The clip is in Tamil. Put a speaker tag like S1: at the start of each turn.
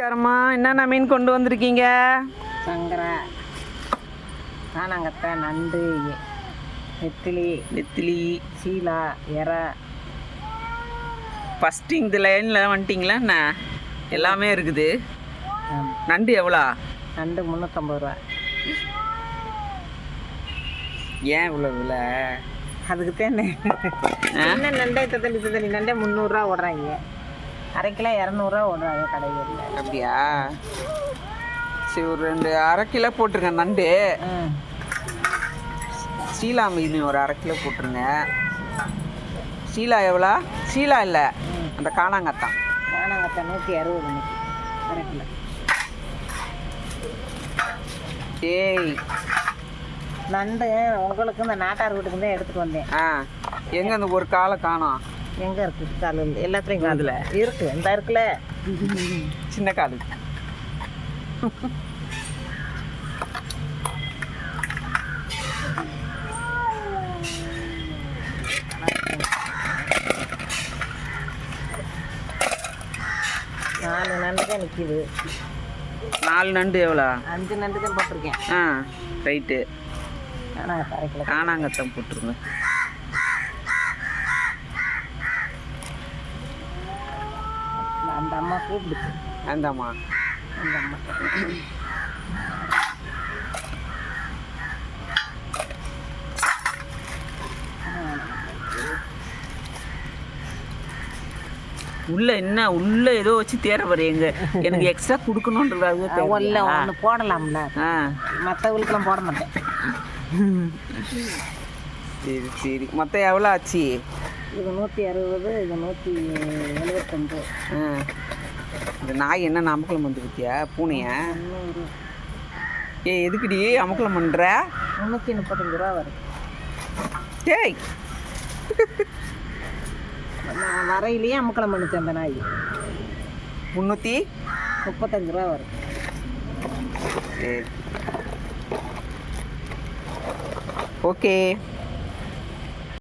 S1: நமஸ்காரம்மா. என்னென்ன மீன் கொண்டு வந்திருக்கீங்க?
S2: சங்கரா காணாங்கத்தை நண்டு நெத்திலி
S1: நெத்திலி.
S2: சீலா எறா.
S1: ஃபஸ்ட்டு இந்த லைனில் வந்துட்டிங்களா என்ன? எல்லாமே இருக்குது. நண்டு எவ்வளோ?
S2: நண்டு முந்நூற்றம்பது ரூபா.
S1: ஏன் இவ்வளோ விலை?
S2: அதுக்கு தான் என்ன நண்டே தத்தலி தத்தலி நண்டே முந்நூறுரூவா ஓடுறாங்க. அரை கிலோ இரநூறுவா ஓடுறாங்க கடைகளில்
S1: அப்படியா? சரி ஒரு ரெண்டு அரை கிலோ போட்டுருங்க நண்டு. சீலா மீன் ஒரு அரை கிலோ போட்டுருங்க. சீலா எவ்வளோ? சீலா இல்லை. அந்த காணாங்கத்தான்
S2: காணாங்கத்தை நூற்றி அறுபது இன்னைக்கு அரை கிலோ.
S1: ஏய்.
S2: நண்டு உங்களுக்கு இந்த நாட்டார் வீட்டுக்கு தான் எடுத்துகிட்டு வந்தேன்.
S1: ஆ. எங்கே அந்த ஒரு காலை காணோம்?
S2: எங்கே இருக்குது காலில் எல்லாத்துலேயும் காதில் இருக்கு. இந்த இருக்குல்ல.
S1: சின்ன காலு.
S2: நாலு நண்டு தான் நிற்கிது
S1: நாலு நண்டு எவ்வளோ?
S2: அஞ்சு நண்டு தான் போட்டிருக்கேன்.
S1: ஆ ரைட்டு.
S2: கிலோ.
S1: காணாங்கத்தான் போட்டுருங்க
S2: அந்த அம்மா கூப்பிடுச்சு.
S1: அந்தாம்மா
S2: அந்த அம்மா
S1: உள்ள என்ன உள்ள ஏதோ வச்சு தேர எங்க எனக்கு எக்ஸ்ட்ரா கொடுக்கணுன்றது
S2: ஒல்ல ஒன்று போடலாம்ல. மற்றவங்களுக்குலாம் போட மாட்டேன்.
S1: சரி சரி. மொத்தம் எவ்வளோ ஆச்சு?
S2: இது நூற்றி அறுபது இது நூற்றி எழுபத்தஞ்சு
S1: ஆ. இந்த நாய் என்ன அமக்கலம் வந்து பத்தியா பூனைய? ஏ எதுக்குடி அமக்கலம் பண்ணுற
S2: முந்நூற்றி முப்பத்தஞ்சு ரூபா வருது
S1: டேய்.
S2: நான் வரையிலேயே அமுக்கலம் பண்ணுச்சு அந்த நாய்.
S1: முந்நூற்றி
S2: முப்பத்தஞ்சு ரூபா வருது
S1: சரி ஓகே.